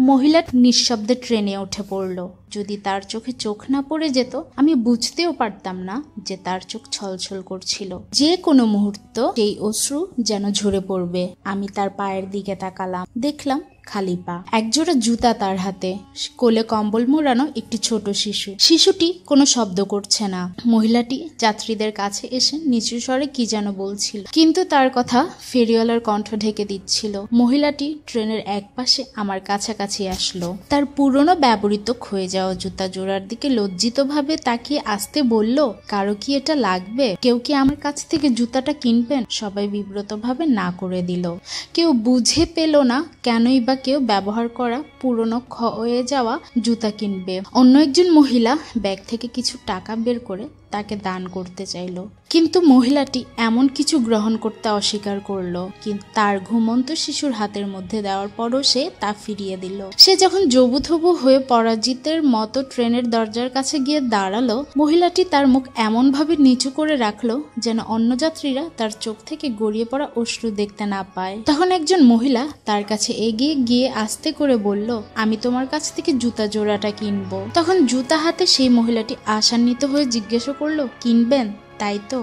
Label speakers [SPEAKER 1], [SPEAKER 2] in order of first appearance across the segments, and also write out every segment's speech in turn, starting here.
[SPEAKER 1] মহিলা নিঃশব্দে ট্রেনে উঠে পড়ল। যদি তার চোখে চোখ না পড়ে যেত, আমি বুঝতেও পারতাম না যে তার চোখ ছলছল করছিল। যে কোনো মুহূর্ত সেই অশ্রু যেন ঝরে পড়বে। আমি তার পায়ের দিকে তাকালাম। দেখলাম খালি পা একজোড়া জুতা তার হাতে। কোলে কম্বল মোড়ানো একটি ছোট শিশু। শিশুটি কোনো শব্দ করছে না। মহিলাটি যাত্রীদের কাছে এসে নিচু স্বরে কি যেন বলছিল। কিন্তু তার কথা ফেরিওয়ালার কণ্ঠ ঢেকে দিচ্ছিল। মহিলাটি ট্রেনের এক পাশে আমার কাছাকাছি আসলো। তার পুরনো ব্যবহৃত ক্ষয়ে যাওয়া জুতা জোড়ার দিকে লজ্জিতভাবে তাকিয়ে আসতে বলল, কারও কি এটা লাগবে? কেউ কি আমার কাছ থেকে জুতাটা কিনবেন? সবাই বিব্রতভাবে না করে দিল। কেউ বুঝে পেল না কেনই বা কেউ ব্যবহার করা পুরনো ক্ষয়ে যাওয়া জুতা কিনবে। অন্য একজন মহিলা ব্যাগ থেকে কিছু টাকা বের করে তাকে দান করতে চাইল। কিন্তু মহিলাটি এমন কিছু গ্রহণ করতে অস্বীকার করল, কিন্তু তার ঘুমন্ত শিশুর হাতের মধ্যে দেওয়ার পরও সে তা ফিরিয়ে দিল। সে যখন জবুথবু হয়ে পরাজিতের মতো ট্রেনের দরজার কাছে গিয়ে দাঁড়াল, মহিলাটি তার মুখ এমনভাবে নিচু করে রাখল যেন অন্য যাত্রীরা তার চোখ থেকে গড়িয়ে পড়া অশ্রু দেখতে না পায়। তখন একজন মহিলা তার কাছে এগিয়ে গিয়ে আস্তে করে বলল, আমি তোমার কাছ থেকে জুতা জোড়াটা কিনবো। তখন জুতা হাতে সেই মহিলাটি আশান্বিত হয়ে জিজ্ঞাসা করল কিনবেন তাই তো?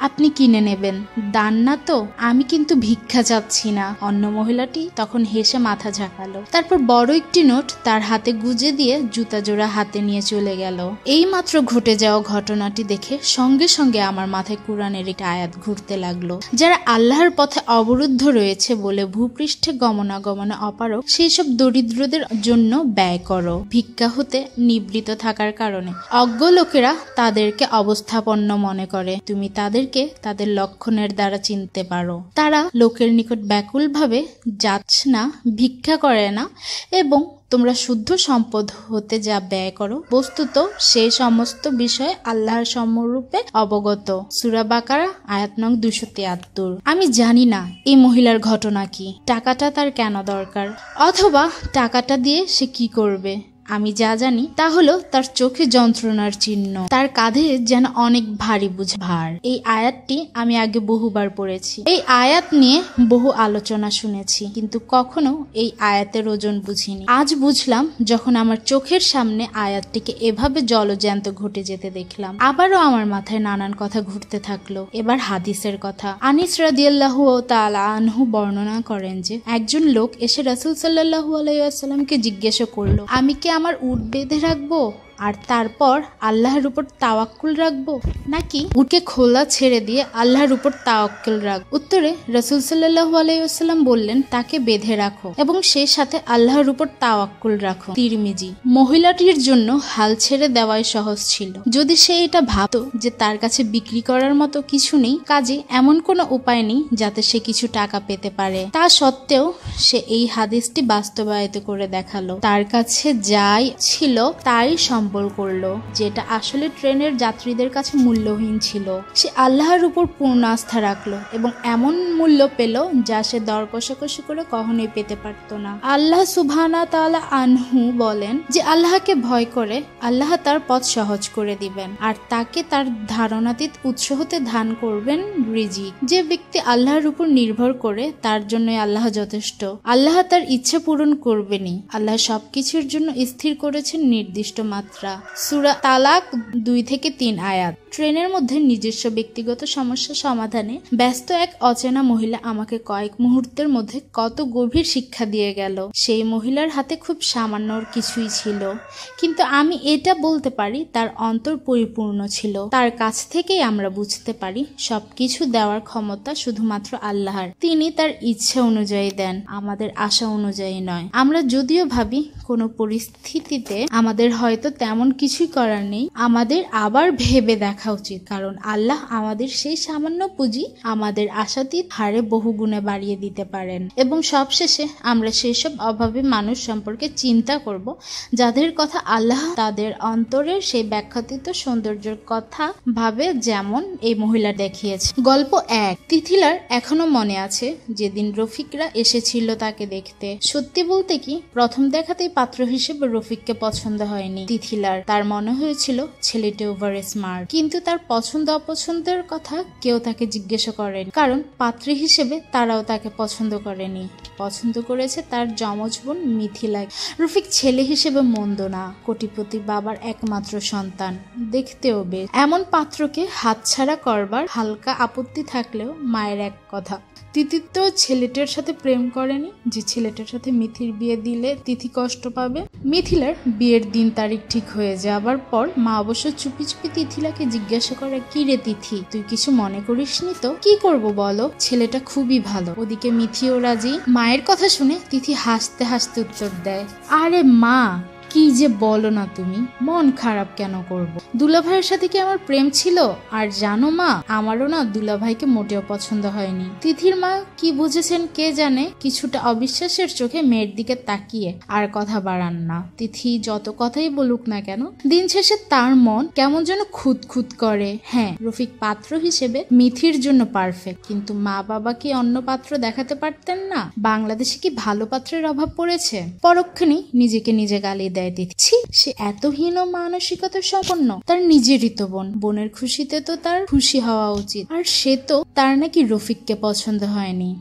[SPEAKER 1] আপনি কিনে নেবেন। দান না তো? আমি কিন্তু ভিক্ষা চাচ্ছি না। অন্য মহিলাটি তখন হেসে মাথা ঝাঁকালো। তারপর বড় একটি নোট তার হাতে গুজে দিয়ে জুতা জোড়া হাতে নিয়ে চলে গেল। এই মাত্র ঘটে যাওয়া ঘটনাটি দেখে সঙ্গে সঙ্গে আমার মাথায় কোরআনের একটি আয়াত ঘুরতে লাগল। যারা আল্লাহর পথে অবরুদ্ধ রয়েছে বলে ভূপৃষ্ঠে গমনাগমনে অপারক সেই সব দরিদ্রদের জন্য ব্যয় করো। ভিক্ষা হতে নিবৃত থাকার কারণে অজ্ঞ লোকেরা তাদেরকে অবস্থাপন্ন মনে করে। তুমি তাদেরকে তাদের লক্ষণের দ্বারা চিনতে পারো। তারা লোকের নিকট ব্যাকুলভাবে যাচ্ছে না, ভিক্ষা করে না এবং তোমরা শুদ্ধ সম্পদ হতে যা ব্যয় করো। বস্তুত সেই সমস্ত বিষয়ে আল্লাহর সমরূপে অবগত। সুরা বাকারা, আয়াত নং দুশো তিয়াত্তর। আমি জানি না এই মহিলার ঘটনা কি। টাকাটা তার কেন দরকার? অথবা টাকাটা দিয়ে সে কি করবে? আমি যা জানি, তা হলো তার চোখে যন্ত্রণার চিহ্ন। তার কাঁধে যেন অনেক ভারী বুঝ ভার। এই আয়াতটি আমি আগে বহুবার পড়েছি। এই আয়াত নিয়ে বহু আলোচনা শুনেছি, কিন্তু কখনো এই আয়াতের ওজন বুঝিনি। আজ বুঝলাম যখন আমার চোখের সামনে আয়াতটিকে এভাবে জলজ্যান্ত ঘটে যেতে দেখলাম, আবারও আমার মাথায় নানান কথা ঘুরতে থাকল। এবার হাদিসের কথা। আনিস রাদিয়াল্লাহু তাআলা আনহু বর্ণনা করেন যে, একজন লোক এসে রাসূল সাল্লাল্লাহু আলাইহি ওয়াসাল্লামকে জিজ্ঞাসা করল, আমি কি আমার উট বেঁধে রাখব? আর তারপর আল্লাহর উপর তাওয়াক্কুল রাখব? নাকি উটকে খোলা ছেড়ে দিয়ে আল্লাহর উপর তাওয়াক্কুল রাখ উত্তরে রসুল সাল্লাহ আলাইসাল্লাম বললেন, তাকে বেঁধে রাখো এবং সেই সাথে আল্লাহর উপর তাওয়াক্কুল রাখো। তিরমিজি, মহিলাটির জন্য হাল ছেড়ে দেওয়াই সহজ ছিল। যদি সে এটা ভাবতো যে তার কাছে বিক্রি করার মতো কিছু নেই, কাজে এমন কোনো উপায় নেই যাতে সে কিছু টাকা পেতে পারে। তা সত্ত্বেও সে এই হাদিসটি বাস্তবায়িত করে দেখাল। তার কাছে যাই ছিল, তাই সম্বল করল, যেটা আসলে ট্রেনের যাত্রীদের কাছে মূল্যহীন ছিল। সে আল্লাহর উপর পূর্ণ আস্থা রাখল এবং এমন মূল্য পেল যা সে দর কষাকষি করে কখনোই পেতে পারত না। আল্লাহ সুবহানা তাআলা আনহু বলেন যে, আল্লাহকে ভয় করে আল্লাহ তার পথ সহজ করে দিবেন আর তাকে তার ধারণাতীত উৎস হতে ধান করবেন রিজিক। যে ব্যক্তি আল্লাহর উপর নির্ভর করে, তার জন্যই আল্লাহ যথেষ্ট। আল্লাহ তার ইচ্ছা পূরণ করবেনই। আল্লাহ সবকিছুর জন্য স্থির করেছেন নির্দিষ্ট মাত্রা সুরা তালাক দুই থেকে তিন আয়াত। ট্রেনের মধ্যে নিজস্ব ব্যক্তিগত সমস্যা সমাধানে ব্যস্ত এক অচেনা মহিলা আমাকে কয়েক মুহূর্তের মধ্যে কত গভীর শিক্ষা দিয়ে গেল। সেই মহিলার হাতে খুব সামান্য কিছুই ছিল। কিন্তু আমি এটা বলতে পারি, তার অন্তর পরিপূর্ণ ছিল। তার কাছ থেকেই আমরা বুঝতে পারি, সবকিছু দেওয়ার ক্ষমতা শুধুমাত্র আল্লাহর। তিনি তার ইচ্ছা অনুযায়ী দেন, আমাদের আশা অনুযায়ী নয়। আমরা যদিও ভাবি, কোনো পরিস্থিতিতে আমাদের হয়তো তেমন কিছুই করার নেই। আমাদের আবার ভেবে দেখা উচিত, কারণ আল্লাহ আমাদের সেই সামান্য পুঁজি আমাদের আশাতীত হারে বহু গুণে বাড়িয়ে দিতে পারেন। এবং সবশেষে আমরা সেই সব অভাবী মানুষ সম্পর্কে চিন্তা করব, যাদের কথা আল্লাহ তাদের অন্তরের সেই ব্যাখ্যাতীত সৌন্দর্যের কথা ভাবে যেমন এই মহিলা দেখিয়েছে। গল্প এক। তিথিলার এখনও মনে আছে, যেদিন রফিকরা এসেছিল তাকে দেখতে। সত্যি বলতে কি, প্রথম দেখাতেই পাত্র হিসেবে রফিককে পছন্দ হয়নি। তিথিলা মিথিলার তার মনে হয়েছিল, ছেলেটি ওভার স্মার্ট কিন্তু তার পছন্দ অপছন্দের কথা কেউ তাকে জিজ্ঞাসা করেনি। কারণ পাত্রী হিসেবে তারাও তাকে পছন্দ করেনি। পছন্দ করেছে তার যমজ বোন মিথিলা। রফিক ছেলে হিসেবে মন্দ না। কোটিপতি বাবার একমাত্র সন্তান। দেখতেও বেশ। এমন পাত্রকে হাতছাড়া করবার হালকা আপত্তি থাকলেও মায়ের এক কথা। তিথি তো ছেলেটার সাথে প্রেম করেনি, যে ছেলেটার সাথে মিথির বিয়ে দিলে তিথি কষ্ট পাবে। মিথিলার বিয়ের দিন তারিখ ঠিক হয়ে যাবার পর মা অবশ্য চুপি চুপি তিথিলাকে জিজ্ঞাসা করে, কি রে তিথি, তুই কিছু মনে করিসনি তো? কি করব বলো? ছেলেটা খুবই ভালো। ওদিকে মিথিও রাজি। মায়ের কথা শুনে তিথি হাসতে হাসতে উত্তর দেয়, আরে মা কি যে বলো না তুমি? মন খারাপ কেন করব? দুলাভাইয়ের সাথে কি আমার প্রেম ছিল? আর জানো মা, আমারও না দুলাভাইকে মোটেও পছন্দ হয়নি। তিথির মা কি বুঝেছেন কে জানে? কিছুটা অবিশ্বাসের চোখে মেয়ের দিকে তাকিয়ে আর কথা বাড়ান না। তিথি যত কথাই বলুক না কেন, দিন শেষে তার মন কেমন যেন খুদ করে। হ্যাঁ রফিক পাত্র হিসেবে মিথির জন্য পারফেক্ট কিন্তু মা বাবা কি অন্য পাত্র দেখাতে পারতেন না? বাংলাদেশে কি ভালো পাত্রের অভাব পড়েছে? পরক্ষণেই নিজেকে নিজে গালি দেয়। দিচ্ছি। সে এত হীন মানসিকতার সম্পন্ন, তার নিজেরই তো বোন। বোনের খুশিতে তো তার খুশি হওয়া উচিত। আর সে তো তার নাকি রফিককে পছন্দ হয়নি।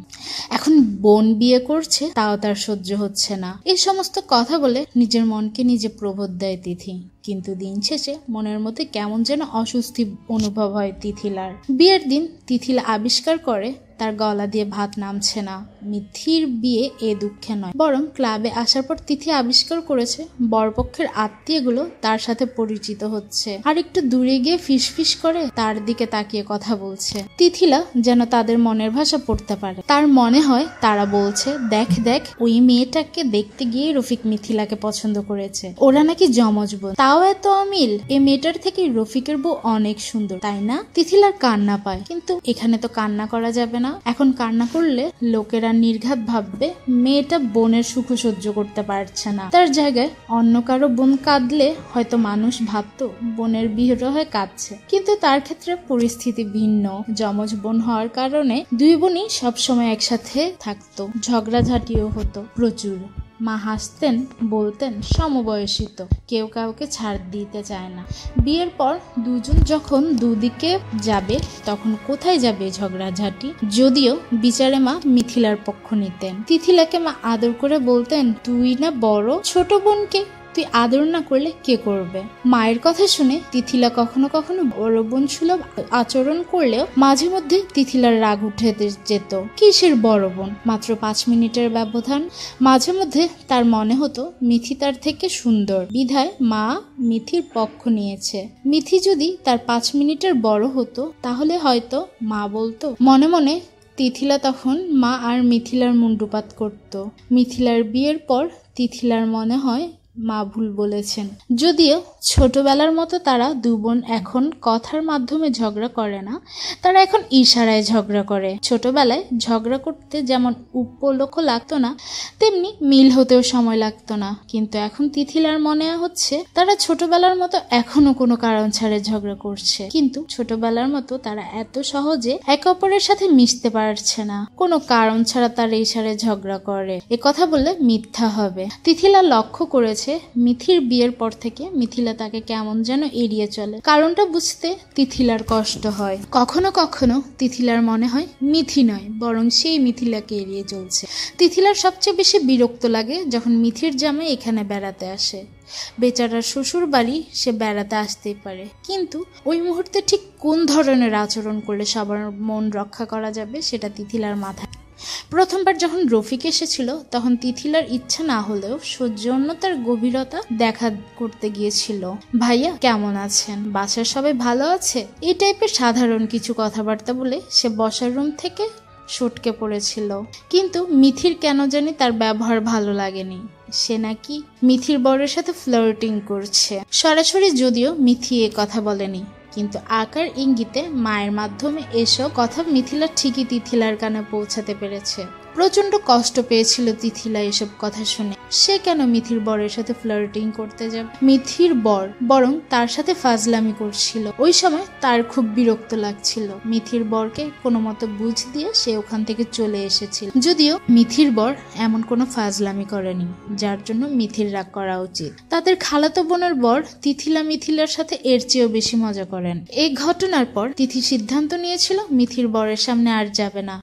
[SPEAKER 1] এখন বোন বিয়ে করছে, তাও তার সহ্য হচ্ছে না। এই সমস্ত কথা বলে নিজের মনকে নিজে প্রবোধ দেয় তিথি। কিন্তু দিন শেষে মনের মধ্যে কেমন যেন অস্বস্তি অনুভব হয় তিথিলার। বিয়ের দিন তিথিলা আবিষ্কার করে তার গলা দিয়ে ভাত নামছে না। মিথির বিয়ে এ দুঃখে নয়। বরং ক্লাবে আসার পর তিথি আবিষ্কার করেছে, বরপক্ষের আত্মীয়গুলো তার সাথে পরিচিত হচ্ছে। আর একটু দূরে গিয়ে ফিস ফিস করে তার দিকে তাকিয়ে কথা বলছে। তিথিলা যেন তাদের মনের ভাষা পড়তে পারে। তার মনে হয় তারা বলছে, দেখ দেখ, ওই মেয়েটাকে দেখতে গিয়ে রফিক মিথিলাকে পছন্দ করেছে। ওরা নাকি জমজ বোন। তাও এত অমিল। এই মেয়েটার থেকে রফিকের বউ অনেক সুন্দর, তাই না? তিথিলার কান্না পায়। কিন্তু এখানে তো কান্না করা যাবে না। এখন কান্না করলে লোকেরা নির্ঘাত ভাববে মেয়েটা বোনের সুখ সহ্য করতে পারছে না। তার জায়গায় অন্য কারও বোন কাঁদলে হয়তো মানুষ ভাবতো বোনের বিরহে কাঁদছে। কিন্তু তার ক্ষেত্রে পরিস্থিতি ভিন্ন। যমজ বোন হওয়ার কারণে দুই বোনই সবসময় একসাথে থাকতো। ঝগড়াঝাটিও হতো প্রচুর। মা হাসতেন, বলতেন সমবয়সী তো কেউ কাউকে ছাড় দিতে চায় না। বিয়ের পর দুজন যখন দুদিকে যাবে, তখন কোথায় যাবে ঝগড়াঝাটি? যদিও বিচারে মা মিথিলার পক্ষ নিতেন। তিথিলাকে মা আদর করে বলতেন, তুই না বড় ছোট বোনকে তুই আদর না করলে কে করবে? মায়ের কথা শুনে তিথিলা কখনো কখনো বড় বোন সুলভ আচরণ করলেও মাঝে মধ্যে তিথিলার রাগ উঠে যেত। কিসের বড় বোন মাত্র পাঁচ মিনিটের ব্যবধান। মাঝে মধ্যে তার মনে হতো মিথি তার থেকে সুন্দর। বিধায় মা মিথির পক্ষ নিয়েছে। মিথি যদি তার পাঁচ মিনিটের বড় হতো, তাহলে হয়তো মা বলতো। মনে মনে তিথিলা তখন মা আর মিথিলার মুন্ডুপাত করত। মিথিলার বিয়ের পর তিথিলার মনে হয় মা ভুল বলেছেন। যদিও ছোটবেলার মতো তারা দু বোন এখন কথার মাধ্যমে ঝগড়া করে না, তারা এখন ইশারায় ঝগড়া করে। ছোটবেলায় ঝগড়া করতে যেমন উপলক্ষ লাগতো না, তেমনি মিল হতেও সময় লাগতো না। কিন্তু এখন তিথিলার মনে হচ্ছে, তারা ছোটবেলার মতো এখনও কোনো কারণ ছাড়ে ঝগড়া করছে। কিন্তু ছোটবেলার মতো তারা এত সহজে একে অপরের সাথে মিশতে পারছে না। কোনো কারণ ছাড়া তারা ইশারায় ঝগড়া করে। এ কথা বললে মিথ্যা হবে। তিথিলা লক্ষ্য করেছে মিথির বিয়ের পর থেকে মিথিলা তাকে কেমন যেন এড়িয়ে চলে। কারণটা বুঝতে তিথিলার কষ্ট হয়। কখনো কখনো তিথিলার মনে হয় মিথি নয়, বরং সেই মিথিলাকে এড়িয়ে চলছে। তিথিলার সবচেয়ে বেশি বিরক্ত লাগে যখন মিথির জামে এখানে বেড়াতে আসে। বেচারার শ্বশুর বাড়ি সে বেড়াতে আসতেই পারে। কিন্তু ওই মুহূর্তে ঠিক কোন ধরনের আচরণ করলে সবার মন রক্ষা করা যাবে, সেটা তিথিলার মাথায় প্রথমবার যখন রফিক এসেছিল, তখন তিথিলার ইচ্ছা না হলেও সৌজন্যতার গভীরতা দেখা করতে গিয়েছিল। ভাইয়া, কেমন আছেন? বাসার সবাই ভালো আছে? এই টাইপের সাধারণ কিছু কথাবার্তা বলে সে বসার রুম থেকে সটকে পড়েছিল। কিন্তু মিথির কেন জানি তার ব্যবহার ভালো লাগেনি। সে নাকি মিথির বরের সাথে ফ্লার্টিং করছে। সরাসরি যদিও মিথি এ কথা বলেনি। কিন্তু আকার ইঙ্গিতে মায়ের মাধ্যমে এসব কথা মিথিলা ঠিকই তিথিলার কানে পৌঁছাতে পেরেছে। প্রচণ্ড কষ্ট পেয়েছিল তিথিলা এসব কথা শুনে। সে কেন মিথির বরের সাথে ফ্লার্টিং করতে যাবে? মিথির বর, বরং তার সাথে ফাজলামি করছিল। ওই সময় তার খুব বিরক্ত লাগছিল। মিথির বরকে কোনো মতো বুঝ দিয়ে সে ওখান থেকে চলে এসেছিল। যদিও মিথির বর এমন কোনো ফাজলামি করেনি, যার জন্য মিথির রাগ করা উচিত। তাদের খালাতো বোনের বর তিথিলা মিথিলার সাথে এর চেয়েও বেশি মজা করেন। এই ঘটনার পর তিথি সিদ্ধান্ত নিয়েছিল, মিথির বরের সামনে আর যাবে না।